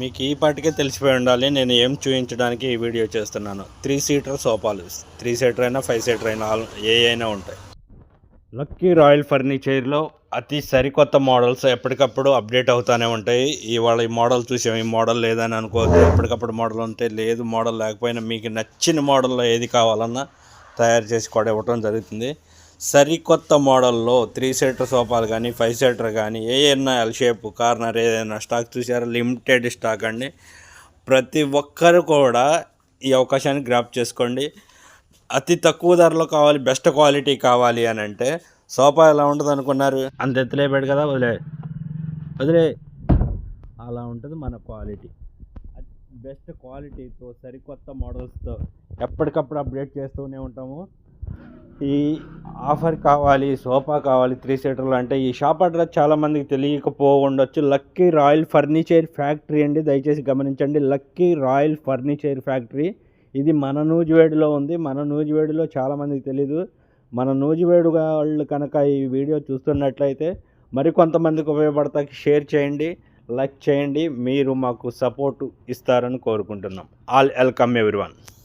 మీకు ఈ పాటికే తెలిసిపోయి ఉండాలి. నేను ఏం చూపించడానికి ఈ వీడియో చేస్తున్నాను. త్రీ సీటర్ సోఫాలు. త్రీ సీటర్ అయినా ఫైవ్ సీటర్ అయినా ఏ అయినా ఉంటాయి. లక్కీ రాయల్ ఫర్నిచర్లో అతి సరికొత్త మోడల్స్ ఎప్పటికప్పుడు అప్డేట్ అవుతూనే ఉంటాయి. ఇవాళ ఈ మోడల్ చూసాం. ఈ మోడల్ లేదని అనుకోవద్దు. ఎప్పటికప్పుడు మోడల్ ఉంటే లేదు మోడల్ లేకపోయినా మీకు నచ్చిన మోడల్లో ఏది కావాలన్నా తయారు చేసి కూడా ఇవ్వటం జరుగుతుంది. సరికొత్త మోడల్లో త్రీ సీటర్ సోఫాలు కానీ ఫైవ్ సీటర్ కానీ ఏదైనా ఎల్ షేప్ కార్నర్ ఏదైనా స్టాక్ చూసారా? లిమిటెడ్ స్టాక్ అండి. ప్రతి ఒక్కరు కూడా ఈ అవకాశాన్ని గ్రాప్ చేసుకోండి. అతి తక్కువ ధరలో కావాలి బెస్ట్ క్వాలిటీ కావాలి అని అంటే సోఫా ఎలా ఉంటుంది అనుకున్నారు? అంత ఎత్తులేపాడు కదా వదిలే. వదిలే. అలా ఉంటుంది మన క్వాలిటీ. బెస్ట్ క్వాలిటీతో సరికొత్త మోడల్స్తో ఎప్పటికప్పుడు అప్డేట్ చేస్తూనే ఉంటాము. ఈ ఆఫర్ కావాలి సోఫా కావాలి త్రీ సీటర్లు అంటే ఈ షాప్ అడ్రస్ చాలామందికి తెలియకపో ఉండొచ్చు లక్కీ రాయల్ ఫర్నిచర్ ఫ్యాక్టరీ అండి. దయచేసి గమనించండి. Lucky royal furniture factory. ఇది మన నూజివేడులో ఉంది. మన నూజివేడులో చాలామందికి తెలీదు. మన నూజివేడు వాళ్ళు కనుక ఈ వీడియో చూస్తున్నట్లయితే మరికొంతమందికి ఉపయోగపడతాకి షేర్ చేయండి లైక్ చేయండి. మీరు మాకు సపోర్టు ఇస్తారని కోరుకుంటున్నాం. All welcome everyone.